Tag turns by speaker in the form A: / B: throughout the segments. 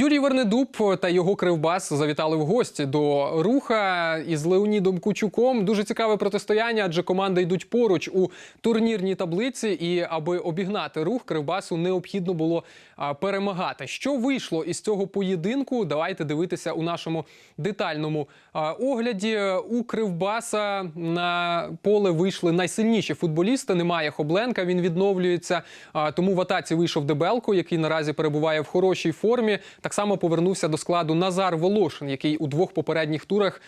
A: Юрій Вернедуб та його кривбас завітали в гості до руха із Леонідом Кучуком. Дуже цікаве протистояння, адже команди йдуть поруч у турнірній таблиці. І аби обігнати рух, кривбасу необхідно було перемагати. Що вийшло із цього поєдинку? Давайте дивитися у нашому детальному огляді. У кривбаса на поле вийшли найсильніші футболісти. Немає Хобленка, він відновлюється. Тому в атаці вийшов Дебелко, який наразі перебуває в хорошій формі. Так само повернувся до складу Назар Волошин, який у двох попередніх турах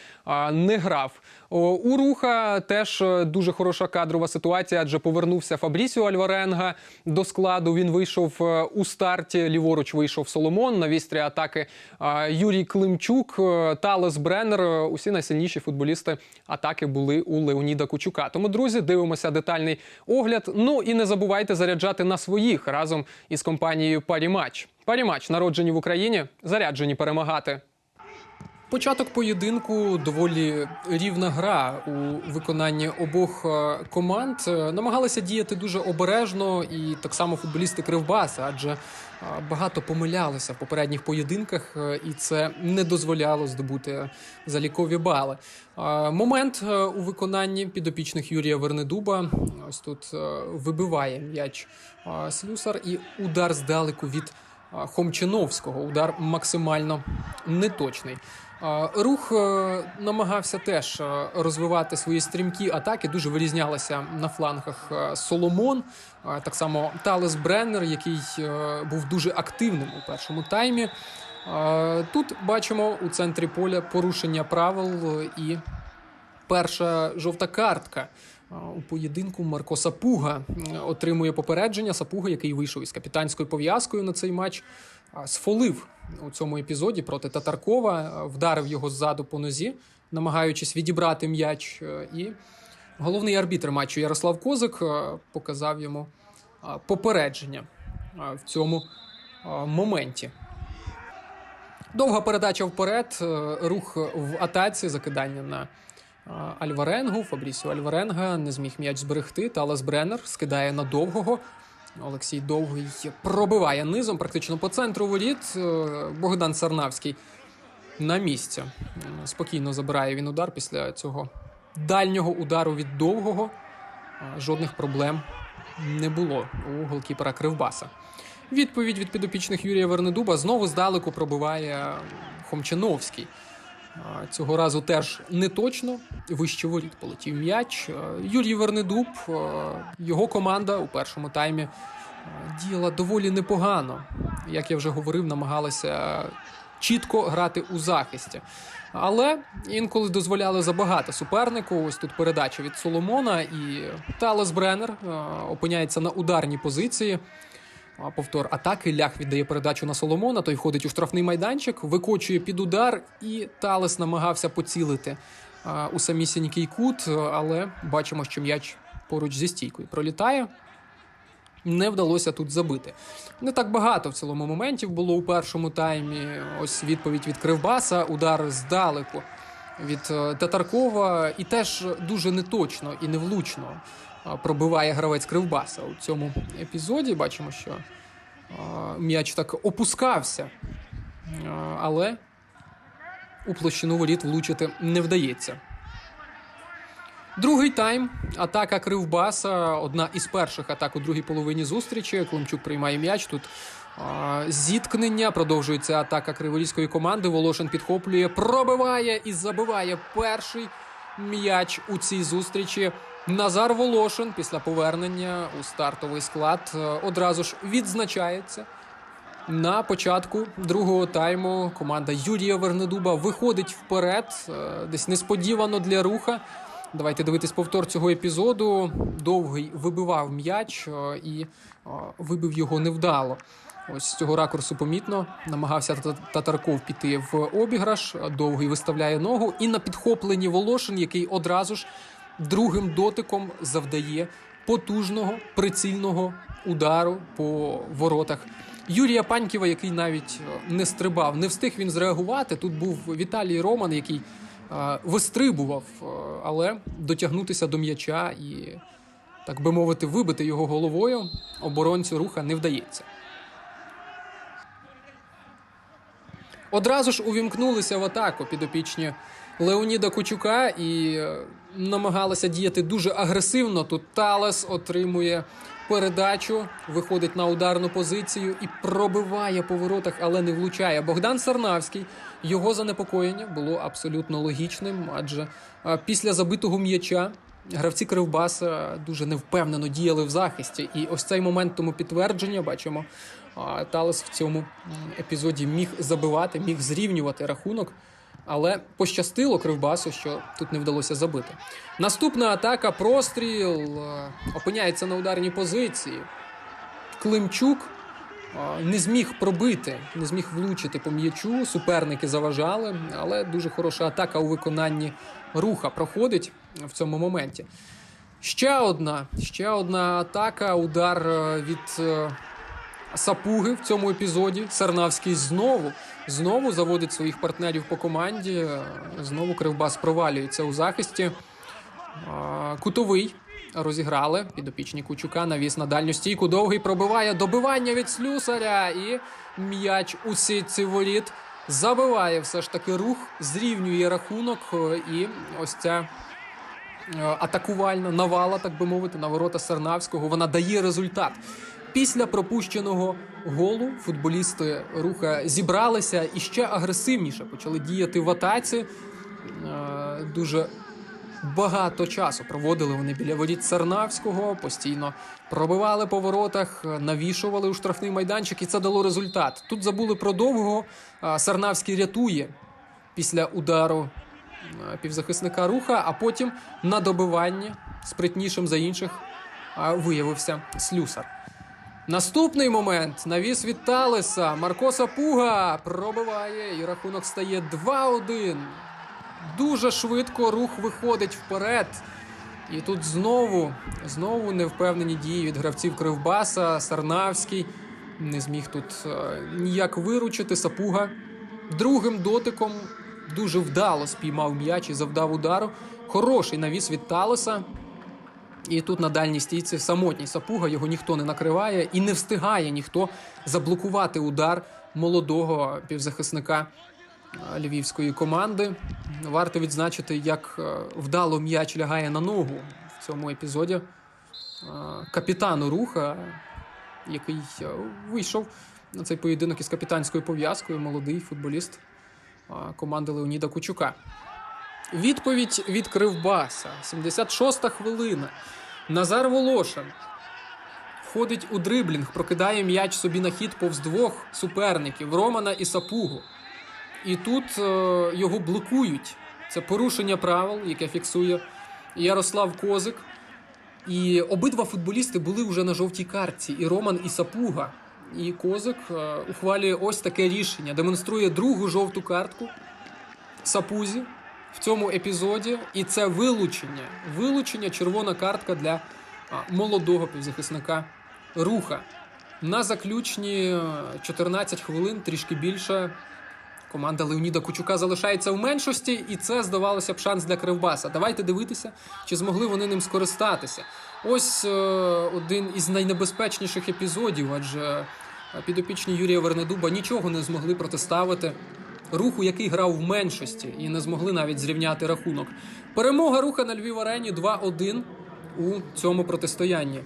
A: не грав. У руха теж е, дуже хороша кадрова ситуація, адже повернувся Фабрісіо Альваренга до складу. Він вийшов е, у старті. Ліворуч вийшов Соломон на вістрі атаки Юрій Климчук, е, Талес Бреннер. Е, Усі найсильніші футболісти атаки були у Леоніда Кучука. Тому, друзі, дивимося детальний огляд. Ну і не забувайте заряджати на своїх разом із компанією Парімач. Парімач народжені в Україні, заряджені перемагати. Початок поєдинку доволі рівна гра у виконанні обох е, команд. Е, Намагалися діяти дуже обережно, і так само футболісти Кривбаса, адже е, багато помилялися в попередніх поєдинках, і це не дозволяло здобути залікові бали. Момент у виконанні підопічних Юрія Вернедуба. Ось тут вибиває м'яч слюсар, і удар здалеку від Хомчиновського. Удар максимально неточний. Рух е, намагався теж е, розвивати свої стрімкі атаки. Дуже вирізнялися на флангах е, Соломон, так само Талес Бреннер, який був дуже активним у першому таймі. Тут бачимо у центрі поля порушення правил і перша жовта картка. У поєдинку Марко Сапуга отримує попередження. Сапуга, який вийшов із капітанською пов'язкою на цей матч, сфолив у цьому епізоді проти Татаркова, вдарив його ззаду по нозі, намагаючись відібрати м'яч. е, І головний арбітр матчу Ярослав Козик е, показав йому попередження в цьому моменті. Довга передача вперед, е, рух в атаці, закидання на Альваренгу. Фабрісіо Альваренга не зміг м'яч зберегти. Талас Бреннер скидає на довгого. Олексій Довгий пробиває низом, практично по центру воріт. Е, Богдан Сарнавський на місці. Спокійно забирає він удар після цього дальнього удару від довгого. Е, Жодних проблем не було у голкіпера Кривбаса. Відповідь від підопічних Юрія Вернедуба знову здалеку пробиває Хомчиновський. Цього разу теж не точно. Вище воріт полетів м'яч. Юрій Вернедуб, його команда у першому таймі діяла доволі непогано. Як я вже говорив, намагалася чітко грати у захисті. Але інколи дозволяли забагато супернику. Ось тут передача від Соломона і Талес Бреннер опиняється на ударній позиції. Повтор атаки. Лях віддає передачу на Соломона. Той входить у штрафний майданчик, викочує під удар, і Талес намагався поцілити у самісінький кут, але бачимо, що м'яч поруч зі стійкою пролітає. Не вдалося тут забити. Не так багато в цілому моментів було у першому таймі. Ось відповідь від Кривбаса, удар здалеку від е, Татаркова, і теж дуже неточно і невлучно пробиває гравець Кривбаса у цьому епізоді. Бачимо, що м'яч так опускався, але у площину воріт влучити не вдається. Другий тайм. Атака Кривбаса. Одна із перших атак у другій половині зустрічі. Климчук приймає м'яч. Тут а, зіткнення. Продовжується атака криворізької команди. Волошин підхоплює, пробиває і забиває перший м'яч у цій зустрічі. Назар Волошин після повернення у стартовий склад е, одразу ж відзначається. На початку другого тайму команда Юрія Вернедуба виходить вперед, е, десь несподівано для руха. Давайте дивитись повтор цього епізоду. Довгий вибивав м'яч е, і вибив його невдало. Ось з цього ракурсу помітно намагався Тата- Татарков піти в обіграш. Довгий виставляє ногу, і на підхопленні Волошин, який одразу ж другим дотиком завдає потужного прицільного удару по воротах. Юрія Паньківа, який навіть е, не стрибав, не встиг він зреагувати. Тут був Віталій Роман, який е, вистрибував, е, але дотягнутися до м'яча і, так би мовити, вибити його головою оборонцю руха не вдається. Одразу ж увімкнулися в атаку підопічні Леоніда Кучука і е, намагалися діяти дуже агресивно. Тут Талес отримує передачу, виходить на ударну позицію і пробиває по воротах, але не влучає. Богдан Сарнавський. Його занепокоєння було абсолютно логічним, адже е, після забитого м'яча гравці Кривбаса дуже невпевнено діяли в захисті. І ось цей момент тому підтвердження бачимо. Талес в цьому епізоді міг забивати, міг зрівнювати рахунок. Але пощастило Кривбасу, що тут не вдалося забити. Наступна атака, простріл е, опиняється на ударній позиції. Климчук е, не зміг пробити, не зміг влучити по м'ячу. Суперники заважали, але дуже хороша атака у виконанні руха проходить в цьому моменті. Ще одна, ще одна атака, удар е, від Сапуги в цьому епізоді. Сарнавський знову знову заводить своїх партнерів по команді. Знову Кривбас провалюється у захисті. Кутовий розіграли підопічні Кучука. Навіс на дальню стійку. Довгий пробиває добивання від слюсаря. І м'яч у сітці воріт забиває все ж таки рух, зрівнює рахунок. І ось ця е, атакувальна навала, так би мовити, на ворота Сарнавського. Вона дає результат. Після пропущеного голу футболісти руха зібралися і ще агресивніше почали діяти в атаці. Е, Дуже багато часу проводили вони біля воріт Сарнавського, постійно пробивали по воротах, навішували у штрафний майданчик, і це дало результат. Тут забули про довгого. Сарнавський рятує після удару е, півзахисника руха, а потім на добиванні спритнішим за інших виявився слюсар. Наступний момент навіс від Талеса. Марко Сапуга пробиває, і рахунок стає 2-1. Дуже швидко рух виходить вперед. І тут знову, знову невпевнені дії від гравців Кривбаса. Сарнавський не зміг тут е, ніяк виручити. Сапуга другим дотиком дуже вдало спіймав м'яч і завдав удару. Хороший навіс від Талеса. І тут на дальній стійці самотній сапуга, його ніхто не накриває і не встигає ніхто заблокувати удар молодого півзахисника е, львівської команди. Варто відзначити, як е, вдало м'яч лягає на ногу в цьому епізоді. Е, Капітану руха, який вийшов на цей поєдинок із капітанською пов'язкою, молодий футболіст команди Леоніда Кучука. Відповідь від Кривбаса. 76-та хвилина. Назар Волошин входить у дриблінг, прокидає м'яч собі на хід повз двох суперників Романа і Сапугу. І тут е, його блокують. Це порушення правил, яке фіксує Ярослав Козик. І обидва футболісти були вже на жовтій картці: і Роман, і Сапуга. І Козик е, ухвалює ось таке рішення: демонструє другу жовту картку Сапузі в цьому епізоді, і це вилучення. Вилучення червона картка для молодого півзахисника руха. На заключні е, 14 хвилин, трішки більше. Команда Леоніда Кучука залишається в меншості, і це здавалося б шанс для Кривбаса. Давайте дивитися, чи змогли вони ним скористатися. Ось е, один із найнебезпечніших епізодів, адже е, підопічні Юрія Вернедуба нічого не змогли протиставити руху, який грав в меншості, і не змогли навіть зрівняти рахунок. Перемога руха на Львів арені 2-1 у цьому протистоянні.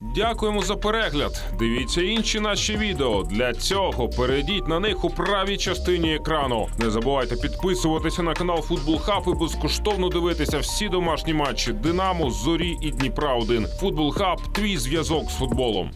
B: Дякуємо за перегляд. Дивіться інші наші відео. Для цього перейдіть на них у правій частині екрану. Не забувайте підписуватися на канал Футбол Хаб і безкоштовно дивитися всі домашні матчі Динамо, Зорі і Дніпра 1 Футбол Хаб твій зв'язок з футболом.